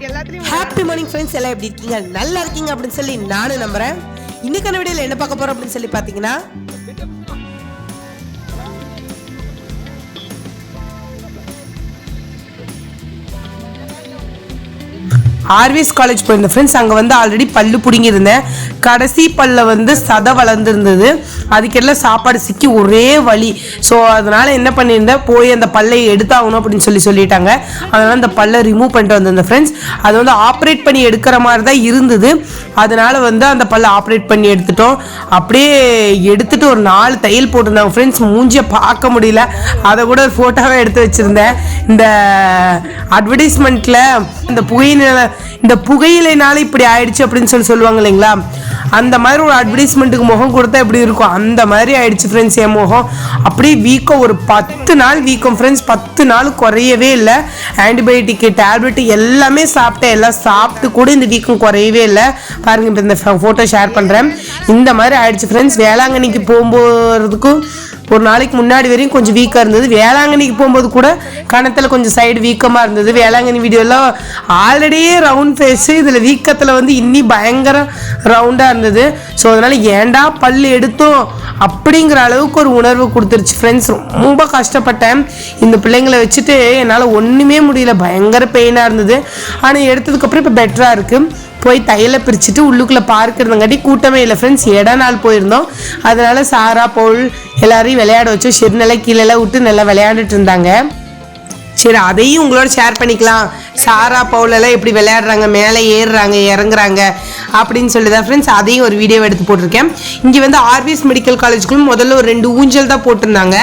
எல்லாத்துலயும் happy morning friends எல்லாம் எப்படி இருக்கீங்க? நல்லா இருக்கீங்க அப்படின்னு சொல்லி நானும் நம்புறேன். இன்னைக்கான வீடியோல என்ன பார்க்க போறோம் அப்படின்னு சொல்லி பாத்தீங்கன்னா ஆர்விஎஸ் காலேஜ் போயிருந்தேன் ஃப்ரெண்ட்ஸ் அங்கே வந்து ஆல்ரெடி பல்லு பிடுங்கியிருந்தேன். கடைசி பல்ல வந்து சதை வளர்ந்துருந்தது. அதுக்கெல்லாம் சாப்பாடு சிக்கி ஒரே வழி ஸோ அதனால் என்ன பண்ணியிருந்தேன்? போய் அந்த பல்லை எடுத்தாகணும் அப்படின்னு சொல்லி சொல்லிட்டாங்க. அதனால் அந்த பல்லை ரிமூவ் பண்ணிட்டு வந்திருந்தேன் ஃப்ரெண்ட்ஸ் அது வந்து ஆப்ரேட் பண்ணி எடுக்கிற மாதிரி தான் இருந்தது. அதனால் வந்து அந்த பல்லை ஆப்ரேட் பண்ணி எடுத்துட்டோம். அப்படியே எடுத்துட்டு ஒரு நாலு தையல் போட்டிருந்தாங்க ஃப்ரெண்ட்ஸ் மூஞ்சியை பார்க்க முடியல. அதை கூட ஒரு ஃபோட்டோவை எடுத்து வச்சுருந்தேன். இந்த அட்வர்டைஸ்மெண்ட்டில் இந்த புகையில இந்த புகையிலைனால இப்படி ஆயிடுச்சு அப்படின்னு சொல்லி சொல்லுவாங்க இல்லைங்களா? அந்த மாதிரி ஒரு அட்வர்டைஸ்மெண்ட்டுக்கு முகம் கொடுத்தா எப்படி இருக்கும்? அந்த மாதிரி ஆயிடுச்சு ஃப்ரெண்ட்ஸ் என் முகம். அப்படியே வீக்கம் ஒரு பத்து நாள் வீக்கம் ஃப்ரெண்ட்ஸ் பத்து நாள் குறையவே இல்லை. ஆன்டிபயோட்டிக்கு டேப்லெட் எல்லாமே சாப்பிட்டேன். எல்லாம் சாப்பிட்டு கூட இந்த வீக்கம் குறையவே இல்லை. பாருங்க இப்போ இந்த ஃபோட்டோ ஷேர் பண்ணுறேன் இந்த மாதிரி ஆயிடுச்சு ஃப்ரெண்ட்ஸ் வேளாங்கண்ணிக்கு போகும்போதுக்கும் ஒரு நாளைக்கு முன்னாடி வரையும் கொஞ்சம் வீக்காக இருந்தது. வேளாங்கண்ணிக்கு போகும்போது கூட கணத்தில் கொஞ்சம் சைடு வீக்கமாக இருந்தது. வேளாங்கண்ணி வீடியோலாம் ஆல்ரெடியே ரவுண்ட் ஃபேஸு இதில் வீக்கத்தில் வந்து இன்னி பயங்கர ரவுண்டாக இருந்தது. ஸோ அதனால் ஏன்டா பல் எடுத்தோம் அப்படிங்கிற அளவுக்கு ஒரு உணர்வு கொடுத்துருச்சு. ஃப்ரெண்ட்ஸ் ரொம்ப கஷ்டப்பட்டேன். இந்த பிள்ளைங்களை வச்சுட்டு என்னால் ஒன்றுமே முடியல. பயங்கர பெயினாக இருந்தது. ஆனால் எடுத்ததுக்கப்புறம் இப்போ பெட்டராக இருக்குது போய் தையலை பிரிச்சுட்டு உள்ளுக்குள்ளே பார்க்குறதுங்காட்டி கூட்டமே இல்லை ஃப்ரெண்ட்ஸ் இட நாள் போயிருந்தோம். அதனால சாரா பவுல் எல்லாரையும் விளையாட வச்சோம். ஷெட்னெல்லாம் கீழெல்லாம் விட்டு நல்லா விளையாண்டுட்டு இருந்தாங்க. சரி அதையும் உங்களோட ஷேர் பண்ணிக்கலாம். சாரா பவுலெல்லாம் எப்படி விளையாடுறாங்க மேலே ஏறுறாங்க இறங்குறாங்க அப்படின்னு சொல்லி தான் ஃப்ரெண்ட்ஸ் அதையும் ஒரு வீடியோ எடுத்து போட்டிருக்கேன். இங்கே வந்து ஆர்விஎஸ் மெடிக்கல் காலேஜுக்குள்ள முதல்ல ஒரு ரெண்டு ஊஞ்சல் தான் போட்டிருந்தாங்க.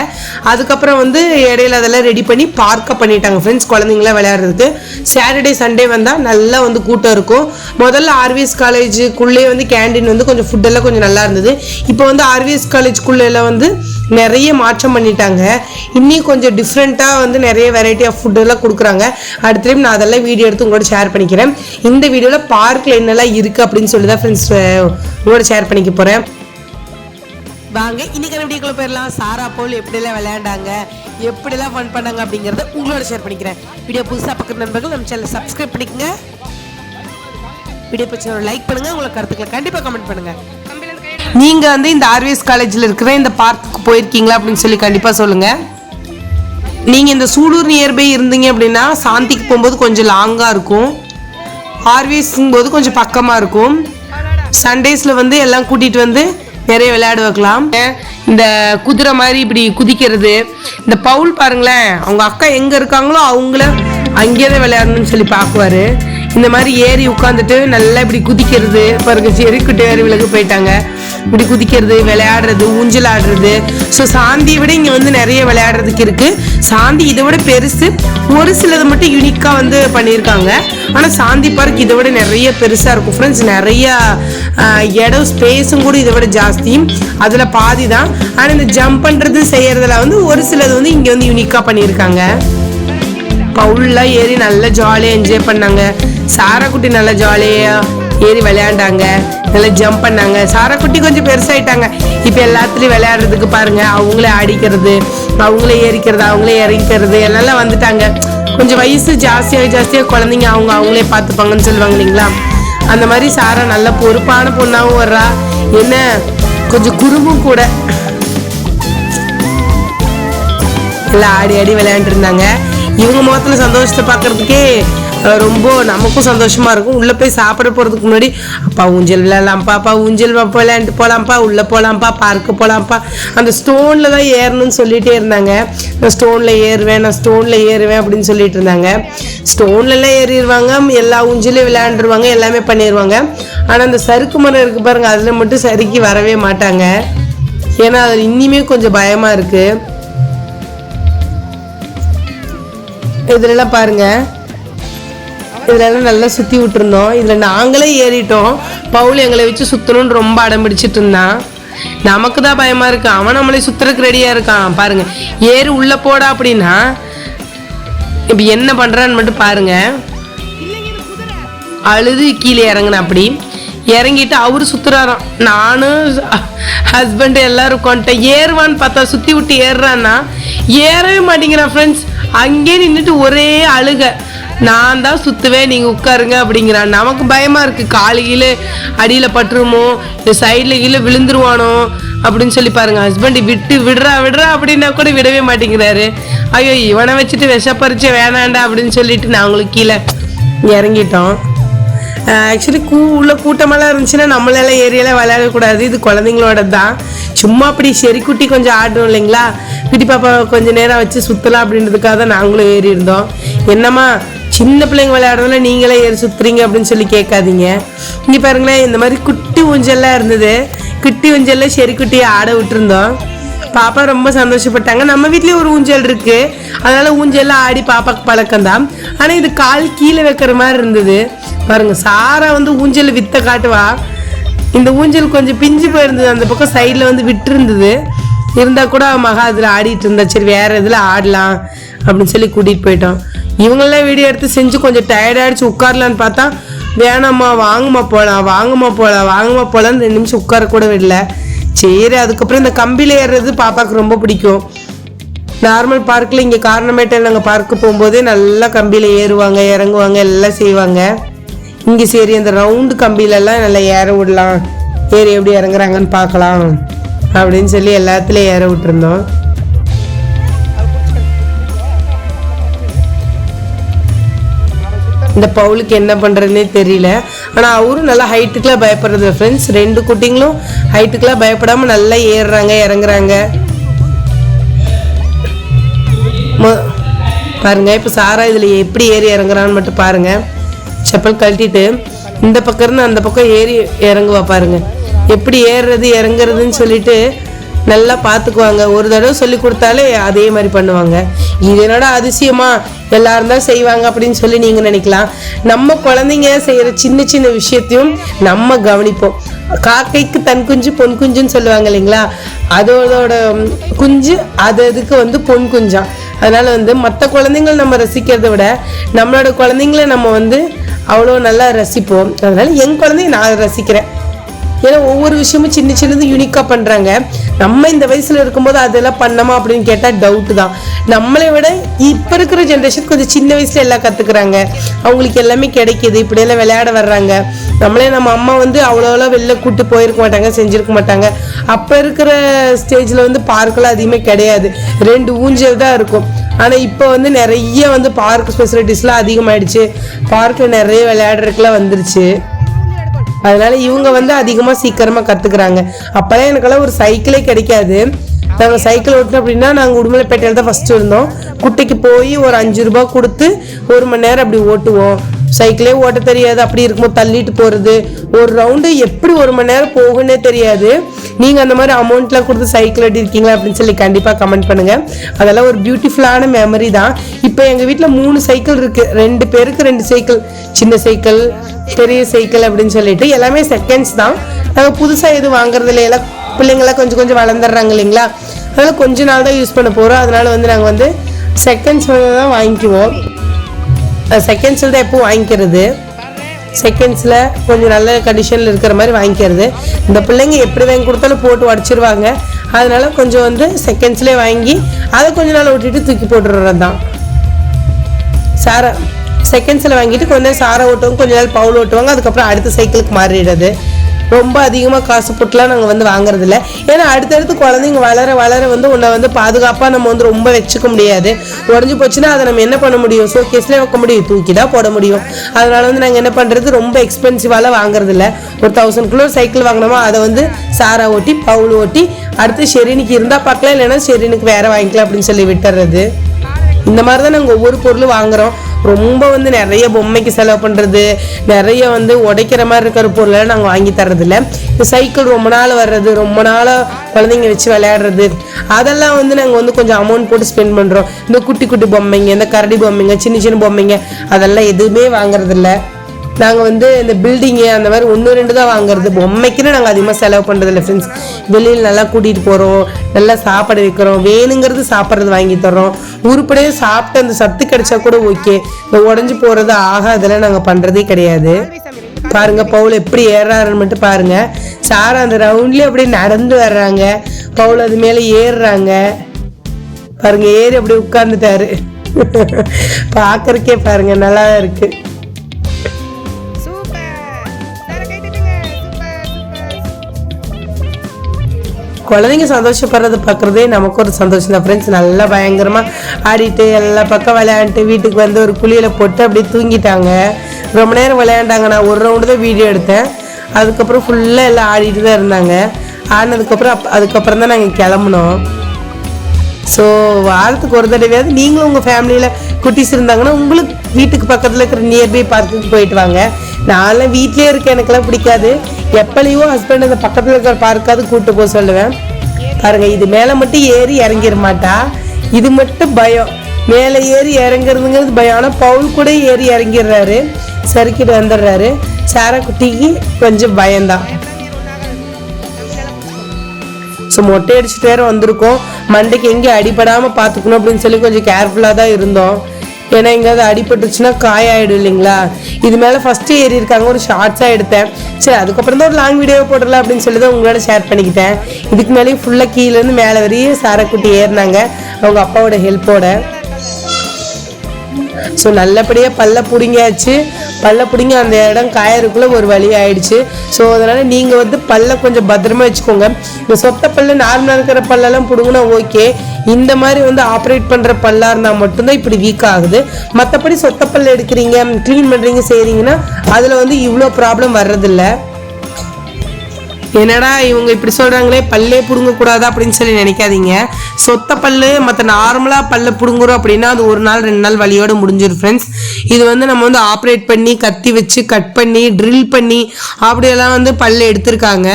அதுக்கப்புறம் வந்து இடையில அதெல்லாம் ரெடி பண்ணி பார்க்க பண்ணிட்டாங்க ஃப்ரெண்ட்ஸ் குழந்தைங்களாம் விளையாடுறதுக்கு. சாட்டர்டே சண்டே வந்தால் நல்லா வந்து கூட்டம் இருக்கும். முதல்ல ஆர்விஎஸ் காலேஜுக்குள்ளே வந்து கேண்டீன் வந்து கொஞ்சம் ஃபுட்டெல்லாம் கொஞ்சம் நல்லா இருந்தது. இப்போ வந்து ஆர்விஎஸ் காலேஜுக்குள்ளே வந்து நிறைய மாற்றம் பண்ணிட்டாங்க. இன்னும் கொஞ்சம் டிஃப்ரெண்ட்டாக வந்து நிறைய வெரைட்டி ஆஃப் ஃபுட்டெல்லாம் கொடுக்குறாங்க. அடுத்த டைம் நான் அதெல்லாம் வீடியோ எடுத்து உங்களோட ஷேர் பண்ணிக்கிறேன். இந்த வீடியோவில் பார்க்கில் என்னெல்லாம் இருக்குது அப்படின்னு சொல்லி தான் ஃப்ரெண்ட்ஸ் உங்களோட ஷேர் பண்ணிக்க போகிறேன் வாங்க இன்னைக்கான வீடியோக்குள்ள போயிடலாம். சாரா போல் எப்படிலாம் விளையாண்டாங்க எப்படிலாம் ஃபன் பண்ணாங்க அப்படிங்கிறத உங்களோட ஷேர் பண்ணிக்கிறேன். வீடியோ புதுசாக பார்க்குற நண்பர்கள் நம்ம சேனல் சப்ஸ்கிரைப் பண்ணிக்கங்க. வீடியோ பிடிச்ச லைக் பண்ணுங்கள் உங்களை கருத்துக்களை கண்டிப்பாக கமெண்ட் பண்ணுங்கள் நீங்க வந்து இந்த ஆர்விஎஸ் காலேஜில் இருக்கிற இந்த பார்க்குக்கு போயிருக்கீங்களா அப்படின்னு சொல்லி கண்டிப்பாக சொல்லுங்க. நீங்க இந்த சூலூர் நியர்பை இருந்தீங்க அப்படின்னா சாந்திக்கு போகும்போது கொஞ்சம் லாங்காக இருக்கும். ஆர்விஎஸ்ங்கும் போது கொஞ்சம் பக்கமாக இருக்கும். சண்டேஸில் வந்து எல்லாம் கூட்டிகிட்டு வந்து நிறைய விளையாட வைக்கலாம். இந்த குதிரை மாதிரி இப்படி குதிக்கிறது இந்த பவுல் பாருங்களேன் அவங்க அக்கா எங்கே இருக்காங்களோ அவங்கள அங்கேயே தான் விளையாடணும்னு சொல்லி பார்க்குவாரு. இந்த மாதிரி ஏறி உட்காந்துட்டு நல்லா இப்படி குதிக்கிறது பாருங்க செருக்குட்டு வேறு விலகு போயிட்டாங்க. இப்படி குதிக்கிறது விளையாடுறது ஊஞ்சல் ஆடுறது ஸோ சாந்தியை விட இங்கே வந்து நிறைய விளையாடுறதுக்கு இருக்குது சாந்தி இதை விட பெருசு. ஒரு சிலது மட்டும் யூனிக்காக வந்து பண்ணியிருக்காங்க. ஆனால் சாந்தி பார்க் இதை விட நிறைய பெருசாக இருக்கும். ஃப்ரெண்ட்ஸ் நிறைய இடம் ஸ்பேஸும் கூட இதை விட ஜாஸ்தியும் அதில் பாதி தான். ஆனால் இந்த ஜம்ப் பண்ணுறது செய்யறதுல வந்து ஒரு சிலது வந்து இங்கே வந்து யூனிக்காக பண்ணியிருக்காங்க. பவுல்லாம் ஏறி நல்லா ஜாலியாக என்ஜாய் பண்ணாங்க. சாராக்குட்டி நல்லா ஜாலியாக ஏறி விளையாண்டாங்க. நல்லா ஜம்ப் பண்ணாங்க. சாராக்குட்டி கொஞ்சம் பெருசாயிட்டாங்க. இப்போ எல்லாத்துலேயும் விளையாடுறதுக்கு பாருங்க அவங்களே ஆடிக்கிறது அவங்களே ஏறிக்கிறது அவங்களே இறங்கிக்கிறது எல்லாம் வந்துட்டாங்க. கொஞ்சம் வயசு ஜாஸ்தியாக ஜாஸ்தியாக குழந்தைங்க அவங்க அவங்களே பார்த்துப்பாங்கன்னு சொல்லுவாங்க இல்லைங்களா? அந்த மாதிரி சாரா நல்ல பொறுப்பான பொண்ணாகவும் வர்றா. என்ன கொஞ்சம் குறும்பும் கூட. எல்லாம் ஆடி ஆடி விளையாண்டுருந்தாங்க இவங்க முகத்தில் சந்தோஷத்தை பார்க்கறதுக்கே ரொம்ப நமக்கும் சந்தோஷமாக இருக்கும். உள்ளே போய் சாப்பிட போகிறதுக்கு முன்னாடி அப்பா ஊஞ்சல் விளையாடலாம்ப்பா அப்பா ஊஞ்சல் விளையாண்டு போகலாம்ப்பா உள்ளே போகலாம்ப்பா பார்க்கு போகலாம்ப்பா அந்த ஸ்டோனில் தான் ஏறணும்னு சொல்லிகிட்டே இருந்தாங்க. நான் ஸ்டோனில் ஏறுவேன் நான் ஸ்டோனில் ஏறுவேன் அப்படின்னு சொல்லிட்டு இருந்தாங்க. ஸ்டோன்லலாம் ஏறிடுவாங்க எல்லா ஊஞ்சலையும் விளையாண்டுருவாங்க எல்லாமே பண்ணிடுவாங்க. ஆனால் அந்த சறுக்கு மரம் இருக்குது பாருங்கள் அதில் மட்டும் சறுக்கி வரவே மாட்டாங்க. ஏன்னா அது இன்னிமே கொஞ்சம் பயமாக இருக்குது இதுலலாம் பாருங்கள் இதுலலாம் நல்லா சுற்றி விட்டுருந்தோம். இதில் நாங்களே ஏறிட்டோம். பவுல் எங்களை வச்சு சுற்றணும்னு ரொம்ப அடம் பிடிச்சிட்டு இருந்தான். நமக்கு தான் பயமா இருக்கு. அவன் நம்மளை சுத்துறதுக்கு ரெடியா இருக்கான். பாருங்க. ஏறு உள்ள போடா அப்படின்னா இப்போ என்ன பண்றான்னு மட்டும் பாருங்க. அழுது கீழே இறங்கின அப்படி. இறங்கிட்டு அவரு சுத்துறாராம். நானும் ஹஸ்பண்ட் எல்லாரும் கொண்டேன் ஏறுவான்னு பார்த்தா சுத்தி விட்டு ஏறுறான்னா ஏறவே மாட்டேங்கிறான் ஃப்ரெண்ட்ஸ் அங்கேயே நின்றுட்டு ஒரே அழுக. நான் தான் சுற்றுவேன் நீங்கள் உட்காருங்க அப்படிங்கிறான். நமக்கு பயமாக இருக்குது காலையில் கீழே பட்டுருமோ இந்த சைடில் கீழே விழுந்துருவானோ அப்படின்னு சொல்லி பாருங்கள் ஹஸ்பண்ட் விட்டு விடுறா விடுறா அப்படின்னா கூட விடவே மாட்டேங்கிறாரு. ஐயோ இவனை வச்சுட்டு விஷப்பறிச்சு வேணாண்டா அப்படின்னு சொல்லிட்டு நாங்களும் கீழே இறங்கிட்டோம். ஆக்சுவலி கூ உள்ள கூட்டமெல்லாம் இருந்துச்சுன்னா நம்மளால ஏரியாவில் விளையாடக்கூடாது. இது குழந்தைங்களோட தான் சும்மா அப்படி செரிக்குட்டி கொஞ்சம் ஆடணும் இல்லைங்களா? குட்டி பாப்பா கொஞ்சம் நேரம் வச்சு சுற்றலாம் அப்படின்றதுக்காக தான் நாங்களும் ஏறி இருந்தோம் என்னம்மா சின்ன பிள்ளைங்க விளையாடுறதுல நீங்களே ஏறி சுற்றுறீங்க அப்படின்னு சொல்லி கேட்காதீங்க. இங்கே பாருங்களேன் இந்த மாதிரி குட்டி ஊஞ்சல்லாம் இருந்தது. குட்டி ஊஞ்சல்ல செரிக்குட்டியை ஆட விட்டுருந்தோம். பாப்பா ரொம்ப சந்தோஷப்பட்டாங்க. நம்ம வீட்லேயும் ஒரு ஊஞ்சல் இருக்கு. அதனால ஊஞ்சல்லாம் ஆடி பாப்பாக்கு பழக்கம் தான். இது கால் கீழே வைக்கிற மாதிரி இருந்தது. பாருங்க சாரா வந்து ஊஞ்சல் வித்த காட்டுவா. இந்த ஊஞ்சல் கொஞ்சம் பிஞ்சு போயிருந்தது. அந்த பக்கம் சைடில் வந்து விட்டுருந்தது. இருந்தால் கூட மகா அதில் ஆடிட்டு இருந்தா சரி வேற இதில் ஆடலாம் அப்படின்னு சொல்லி கூட்டிகிட்டு போயிட்டோம். இவங்களாம் வீடியோ எடுத்து செஞ்சு கொஞ்சம் டயர்டாகிடுச்சு உட்காரலான்னு பார்த்தா வேணாம்மா வாங்கம்மா போகலாம் வாங்கம்மா போகலாம் வாங்கம்மா போகலான்னு ரெண்டு நிமிஷம் உட்கார கூட விடல. சரி அதுக்கப்புறம் இந்த கம்பியில் ஏறுறது பாப்பாவுக்கு ரொம்ப பிடிக்கும். நார்மல் பார்க்கில் இங்கே காரணமேட்டில் நாங்கள் பார்க்கு போகும்போதே நல்லா கம்பியில் ஏறுவாங்க இறங்குவாங்க எல்லாம் செய்வாங்க. இங்கே சரி அந்த ரவுண்டு கம்பியிலலாம் நல்லா ஏற விடலாம். ஏறி எப்படி இறங்குறாங்கன்னு பார்க்கலாம். அப்படின்னு சொல்லி எல்லாத்துலேயும் ஏற விட்டுருந்தோம். இந்த பவுலுக்கு என்ன பண்ணுறதுனே தெரியல. ஆனால் அவரும் நல்லா ஹைட்டுக்கெலாம் பயப்படுறது ஃப்ரெண்ட்ஸ் ரெண்டு குட்டிங்களும் ஹைட்டுக்கெலாம் பயப்படாமல் நல்லா ஏறுறாங்க இறங்குறாங்க. பாருங்கள் பாருங்க இப்போ சாரா இதில் எப்படி ஏறி இறங்குறான்னு மட்டும் பாருங்க. செப்பல் கழட்டிட்டு இந்த பக்கம் இருந்து அந்த பக்கம் ஏறி இறங்குவா பாருங்க. எப்படி ஏறுறது இறங்குறதுன்னு சொல்லிட்டு நல்லா பார்த்துக்குவாங்க ஒரு தடவை சொல்லி கொடுத்தாலே அதே மாதிரி பண்ணுவாங்க. இது என்னடா அதிசயமா? எல்லாரும் தான் செய்வாங்க அப்படின்னு சொல்லி நீங்கள் நினைக்கலாம். நம்ம குழந்தைங்க செய்கிற சின்ன சின்ன விஷயத்தையும் நம்ம கவனிப்போம். காக்கைக்கு தன் குஞ்சு பொன் குஞ்சுன்னு சொல்லுவாங்க இல்லைங்களா? அதோட குஞ்சு அது அதுக்கு வந்து பொன் குஞ்சாம் அதனால வந்து மற்ற குழந்தைங்கள் நம்ம ரசிக்கிறதை விட நம்மளோட குழந்தைங்கள நம்ம வந்து அவ்வளோ நல்லா ரசிப்போம். அதனால என் குழந்தைய நான் ரசிக்கிறேன். ஏன்னா ஒவ்வொரு விஷயமும் சின்ன சின்னது யூனிக்காக பண்ணுறாங்க நம்ம இந்த வயசில் இருக்கும்போது அதெல்லாம் பண்ணோமா அப்படின்னு கேட்டால் டவுட்டு தான். நம்மளை விட இப்போ இருக்கிற ஜென்ரேஷன் கொஞ்சம் சின்ன வயசில் எல்லாம் கற்றுக்குறாங்க அவங்களுக்கு எல்லாமே கிடைக்கிது. இப்படியெல்லாம் விளையாட வர்றாங்க. நம்மளே நம்ம அம்மா வந்து அவ்வளோலாம் வெளில கூட்டு போயிருக்க மாட்டாங்க செஞ்சுருக்க மாட்டாங்க. அப்போ இருக்கிற ஸ்டேஜில் வந்து பார்க்கெல்லாம் அதிகமாக கிடையாது. ரெண்டு ஊஞ்சல் தான் இருக்கும். ஆனால் இப்போ வந்து நிறைய வந்து பார்க் ஃபெசிலிட்டிஸ்லாம் அதிகமாகிடுச்சு பார்க்கில் நிறைய விளையாடுறதுக்குலாம் வந்துருச்சு. அதனால இவங்க வந்து அதிகமாக சீக்கிரமாக கற்றுக்குறாங்க அப்போல்லாம் எனக்கெல்லாம் ஒரு சைக்கிளே கிடைக்காது. நாங்கள் சைக்கிள் ஓட்டணும் அப்படின்னா நாங்கள் உடுமலைப்பேட்டையில் தான் ஃபஸ்ட்டு இருந்தோம். குட்டைக்கு போய் ஒரு அஞ்சு ரூபா கொடுத்து ஒரு மணி நேரம் அப்படி ஓட்டுவோம். சைக்கிளே ஓட்ட தெரியாது. அப்படி இருக்கும்போது தள்ளிட்டு போகிறது ஒரு ரவுண்டு எப்படி ஒரு மணி நேரம் போகுன்னே தெரியாது. நீங்கள் அந்த மாதிரி அமௌண்ட்லாம் கொடுத்து சைக்கிள் ஓட்டிருக்கீங்களா அப்படின்னு சொல்லி கண்டிப்பாக கமெண்ட் பண்ணுங்கள் அதெல்லாம் ஒரு பியூட்டிஃபுல்லான மெமரி தான். இப்போ எங்கள் வீட்டில் மூணு சைக்கிள் இருக்குது ரெண்டு பேருக்கு ரெண்டு சைக்கிள் சின்ன சைக்கிள் பெரிய சைக்கிள் அப்படின்னு சொல்லிட்டு எல்லாமே செகண்ட்ஸ் தான். நாங்கள் புதுசாக எதுவும் வாங்குறது எல்லாம் பிள்ளைங்களாம் கொஞ்சம் கொஞ்சம் வளர்ந்துடுறாங்க இல்லைங்களா? அதனால் கொஞ்ச நாள் தான் யூஸ் பண்ண போகிறோம் அதனால் வந்து நாங்கள் வந்து செகண்ட்ஸ் தான் வாங்கிக்குவோம். செகண்ட்ஸில் தான் எப்போ வாங்கிக்கிறது. செகண்ட்ஸில் கொஞ்சம் நல்ல கண்டிஷனில் இருக்கிற மாதிரி வாங்கிக்கிறது. இந்த பிள்ளைங்க எப்படி வாங்கி கொடுத்தாலும் போட்டு உடச்சிருவாங்க. அதனால் கொஞ்சம் வந்து செகண்ட்ஸ்லேயே வாங்கி அதை கொஞ்ச நாள் விட்டுட்டு தூக்கி போட்டுடுறது தான். சாரை செகண்ட்ஸில் வாங்கிட்டு கொஞ்ச நேரம் சாரை ஓட்டுவாங்க கொஞ்ச நேரம் பவுல் ஓட்டுவாங்க அதுக்கப்புறம் அடுத்த சைக்கிளுக்கு மாறிடுறது. ரொம்ப அதிகமாக காசு போட்டுலாம் நாங்கள் வந்து வாங்குறதில்ல. ஏன்னா அடுத்தடுத்து குழந்தைங்க வளர வளர வந்து உன்னை வந்து பாதுகாப்பாக நம்ம வந்து ரொம்ப வச்சுக்க முடியாது. உடஞ்சி போச்சுன்னா அதை நம்ம என்ன பண்ண முடியும்? ஸோ கேஸ்லேயே வைக்க முடியும். தூக்கி தான் போட முடியும். அதனால வந்து நாங்கள் என்ன பண்ணுறது ரொம்ப எக்ஸ்பென்சிவாலாம் வாங்குறதில்ல. ஒரு தௌசண்ட் கிலோ சைக்கிள் வாங்கினோமா அதை வந்து சாரா ஓட்டி பவுல் ஓட்டி அடுத்து ஷெரினுக்கு இருந்தால் பார்க்கலாம் இல்லைன்னா ஷெரினுக்கு வேறு வாங்கிக்கலாம் அப்படின்னு சொல்லி விட்டுறது. இந்த மாதிரி தான் நாங்கள் ஒவ்வொரு பொருளும் வாங்குகிறோம் ரொம்ப வந்து நிறைய பொம்மைக்கு செலவு பண்ணுறது நிறைய வந்து உடைக்கிற மாதிரி இருக்கிற பொருளெல்லாம் நாங்கள் வாங்கி தர்றதில்ல. இந்த சைக்கிள் ரொம்ப நாள் வர்றது ரொம்ப நாளாக குழந்தைங்க வச்சு விளையாடுறது அதெல்லாம் வந்து நாங்கள் வந்து கொஞ்சம் அமௌண்ட் போட்டு ஸ்பெண்ட் பண்ணுறோம் இந்த குட்டி குட்டி பொம்மைங்க இந்த கரடி பொம்மைங்க சின்ன சின்ன பொம்மைங்க அதெல்லாம் எதுவுமே வாங்குறதில்ல. நாங்கள் வந்து இந்த பில்டிங்கு அந்த மாதிரி ஒன்று ரெண்டு தான் வாங்குறது. பொம்மைக்குன்னு நாங்கள் அதிகமாக செலவு பண்ணுறதில்ல ஃப்ரெண்ட்ஸ் வெளியில் நல்லா கூட்டிகிட்டு போகிறோம் நல்லா சாப்பாடு வைக்கிறோம் வேணுங்கிறது சாப்பிட்றது வாங்கி தர்றோம். உருப்படியாக சாப்பிட்டு அந்த சத்து கிடைச்சா கூட ஓகே இந்த உடஞ்சி போகிறது ஆகா அதெல்லாம் நாங்கள் பண்ணுறதே கிடையாது. பாருங்க பவுல் எப்படி ஏறாருன்னு மட்டும் பாருங்க. சாரா அந்த ரவுண்ட்லேயே அப்படியே நடந்து வர்றாங்க. பவுல் அது மேலே ஏறுறாங்க. பாருங்க ஏறி அப்படியே உட்கார்ந்துட்டாரு. பார்க்கறக்கே பாருங்க நல்லா இருக்கு. குழந்தைங்க சந்தோஷப்படுறத பார்க்குறதே நமக்கு ஒரு சந்தோஷம் தான் ஃப்ரெண்ட்ஸ் நல்லா பயங்கரமாக ஆடிட்டு எல்லா பக்கம் விளையாண்டுட்டு வீட்டுக்கு வந்து ஒரு குழியில் போட்டு அப்படியே தூங்கிட்டாங்க. ரொம்ப நேரம் விளையாண்டாங்க. நான் ஒரு ரவுண்டு தான் வீடியோ எடுத்தேன். அதுக்கப்புறம் ஃபுல்லாக எல்லாம் ஆடிட்டு தான் இருந்தாங்க. ஆடினதுக்கப்புறம் அப் அதுக்கப்புறம் தான் நாங்கள் கிளம்புனோம். ஸோ வாரத்துக்கு ஒரு தடவையாவது நீங்களும் உங்கள் ஃபேமிலியில் குட்டிஸ் இருந்தாங்கன்னா உங்களுக்கு வீட்டுக்கு பக்கத்தில் இருக்கிற நியர்பை பார்க்குக்கு போயிட்டு வாங்க. நான்லாம் வீட்லேயே இருக்க எனக்கெல்லாம் பிடிக்காது. எப்பலையோ ஹஸ்பண்ட் அந்த பக்கத்தில் இருக்கிற பார்க்காவது கூப்பிட்டு போக சொல்லுவேன். பாருங்க இது மேலே மட்டும் ஏறி இறங்கிட மாட்டா. இது மட்டும் பயம். மேலே ஏறி இறங்குறதுங்கிறது பயம். ஆனால் பவுல் கூட ஏறி இறங்கிடுறாரு. சறுக்கிட்டு வந்துடுறாரு. சாரா குட்டிக்கு கொஞ்சம் பயம்தான். ஸோ மொட்டை அடிச்சுட்டு வேற வந்திருக்கோம். மண்டைக்கு எங்கேயும் அடிபடாமல் பார்த்துக்கணும் அப்படின்னு சொல்லி கொஞ்சம் கேர்ஃபுல்லாக தான் இருந்தோம். ஏன்னா எங்கேயாவது அடிபட்டுச்சுன்னா காயாயிடும் இல்லைங்களா? இது மேலே ஃபஸ்ட்டு ஏறி இருக்காங்க ஒரு ஷார்ட்ஸாக எடுத்தேன். சரி அதுக்கப்புறம் தான் ஒரு லாங் வீடியோ போடலாம் அப்படின்னு சொல்லி தான் உங்களோட ஷேர் பண்ணிக்கிட்டேன். இதுக்கு மேலேயும் ஃபுல்லாக கீழேருந்து மேலே வரையும் சாரக்குட்டி ஏறினாங்க. அவங்க அப்பாவோட ஹெல்ப்போட ஸோ நல்லபடியாக பல்ல பிடுங்கியாச்சு. பல்ல பிடுங்கி அந்த இடம் காயறதுக்குள்ளே ஒரு வழி ஆயிடுச்சு. ஸோ அதனால் நீங்கள் வந்து பல்ல கொஞ்சம் பத்திரமா வச்சுக்கோங்க. இந்த சொத்த பல்லு நார்மலாக இருக்கிற பல்லெல்லாம் பிடுங்கினா ஓகே இந்த மாதிரி வந்து ஆப்ரேட் பண்ணுற பல்லாக இருந்தால் மட்டும்தான் இப்படி வீக் ஆகுது. மற்றபடி சொத்தப்பல் எடுக்கிறீங்க க்ளீன் பண்ணுறீங்க செய்கிறீங்கன்னா அதில் வந்து இவ்வளோ ப்ராப்ளம் வர்றதில்லை. என்னடா இவங்க இப்படி சொல்கிறாங்களே பல்லே பிடுங்கக்கூடாது அப்படின்னு சொல்லி நினைக்காதீங்க. சொத்த பல்லு மற்ற நார்மலாக பல்ல பிடுங்குறோம் அப்படின்னா அது ஒரு நாள் ரெண்டு நாள் வழியோடு முடிஞ்சிடும் ஃப்ரெண்ட்ஸ் இது வந்து நம்ம வந்து ஆப்ரேட் பண்ணி கத்தி வச்சு கட் பண்ணி ட்ரில் பண்ணி அப்படியெல்லாம் வந்து பல் எடுத்திருக்காங்க.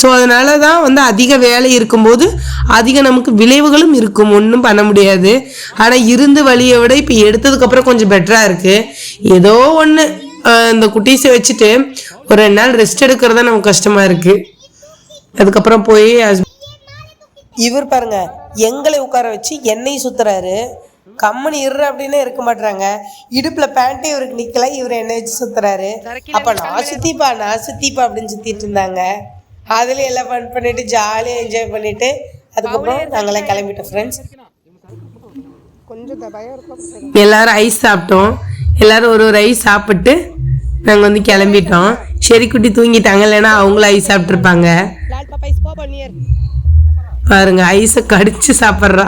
ஸோ அதனால தான் வந்து அதிக வேலை இருக்கும்போது அதிக நமக்கு விளைவுகளும் இருக்கும் ஒன்றும் பண்ண முடியாது. ஆனால் இருந்து வழியை விட இப்போ எடுத்ததுக்கப்புறம் கொஞ்சம் பெட்டராக இருக்குது ஏதோ ஒன்று இந்த குட்டீஸை வச்சுட்டு ஒரு ரெண்டு நாள் ரெஸ்ட் எடுக்கிறது தான் நமக்கு கஷ்டமாக இருக்குது அதுக்கப்புறம் போய் இவர் பாருங்க எங்களை உட்கார வச்சு எண்ணெய் சுத்துறாரு. கம்மனி இரு அப்படின்னு இருக்க மாட்டாங்க இடுப்புல பேண்ட்டே இவருக்கு நிக்கல இவர் எண்ணெய் வச்சு சுத்துறாரு. அப்ப நான் சுத்திப்பா நான் சுத்திப்பா அப்படின்னு சுத்திட்டு இருந்தாங்க. அதுல எல்லாம் ஃபன் பண்ணிட்டு ஜாலியா என்ஜாய் பண்ணிட்டு அதுக்கப்புறம் நாங்களாம் கிளம்பிட்டோம் ஃப்ரெண்ட்ஸ் எல்லாரும் ஐஸ் சாப்பிட்டோம். எல்லாரும் ஒரு ஒரு ஐஸ் சாப்பிட்டு நாங்கள் வந்து கிளம்பிட்டோம். செரிக்குட்டி தூங்கிட்டாங்க இல்லைன்னா அவங்களும் ஐஸ் சாப்பிட்ருப்பாங்க பாருங்க ஐஸை கடிச்சு சாப்பிட்றா.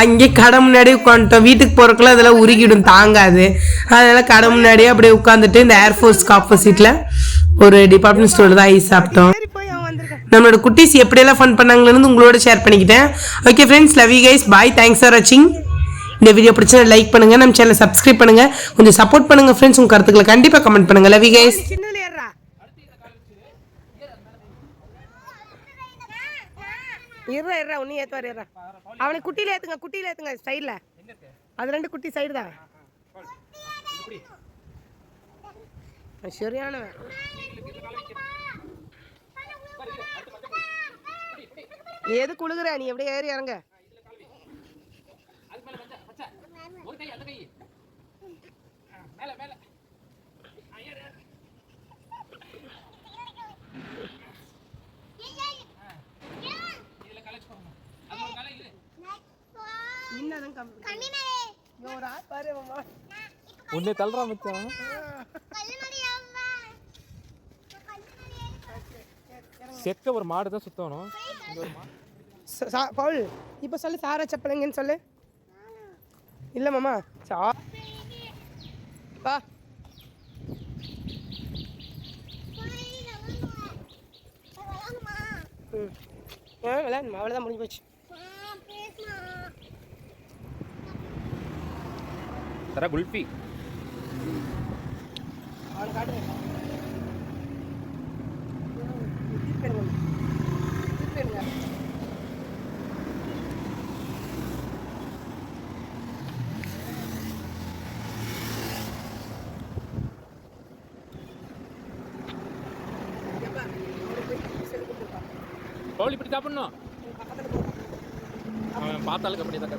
அங்கே கடை முன்னாடியே உட்காந்துட்டோம். வீட்டுக்கு போகிறக்குள்ள அதெல்லாம் உருகிடும் தாங்காது. அதனால கடை முன்னாடியே அப்படியே உட்காந்துட்டு இந்த ஏர்ஃபோர்ஸ்க்கு ஆப்போசிட்டில் ஒரு டிபார்ட்மெண்ட் ஸ்டோர் தான் ஐஸ் சாப்பிட்டோம். நம்மளோட குட்டீஸ் எப்படியெல்லாம் ஃபன் பண்ணாங்கன்னு உங்களோட ஷேர் பண்ணிக்கிட்டேன். Okay friends love you guys bye thanks for வாட்சிங் இந்த வீடியோ பிடிச்சா லைக் பண்ணுங்க. நம்ம சேனலை சப்ஸ்கிரைப் பண்ணுங்க. கொஞ்சம் சப்போர்ட் பண்ணுங்க ஃப்ரெண்ட்ஸ் உங்க கருத்துக்களை கண்டிப்பாக கமெண்ட் பண்ணுங்க. லவ் யூ கைஸ் இருறா இருறா உன்னையும் ஏற்றுவார் இருறா அவனை குட்டியில் ஏற்றுங்க குட்டியில் ஏற்றுங்க சைடில் அது ரெண்டு குட்டி சைடு தான். சரியானவன். எது குழுகுற நீ எப்படியே ஏறி இறங்க இன்னும் கம்மி ஒரு ஆள் பாரு மாமா உன்னை தள்ளுறான் மச்சான் செக்க ஒரு மாடு தான் சுத்தணும். பவுல் இப்போ சொல்லு சாரா செப்பலைங்கன்னு சொல்லு. இல்லை மாமா. சா ம். ஏன் விளையாடுமா. அவ்வளோதான் முடிஞ்சு போச்சு. தர குல்ஃபி. கோழி இப்படி சாப்பிடணும். அவன் பார்த்தாலுக்கு அப்படி தான்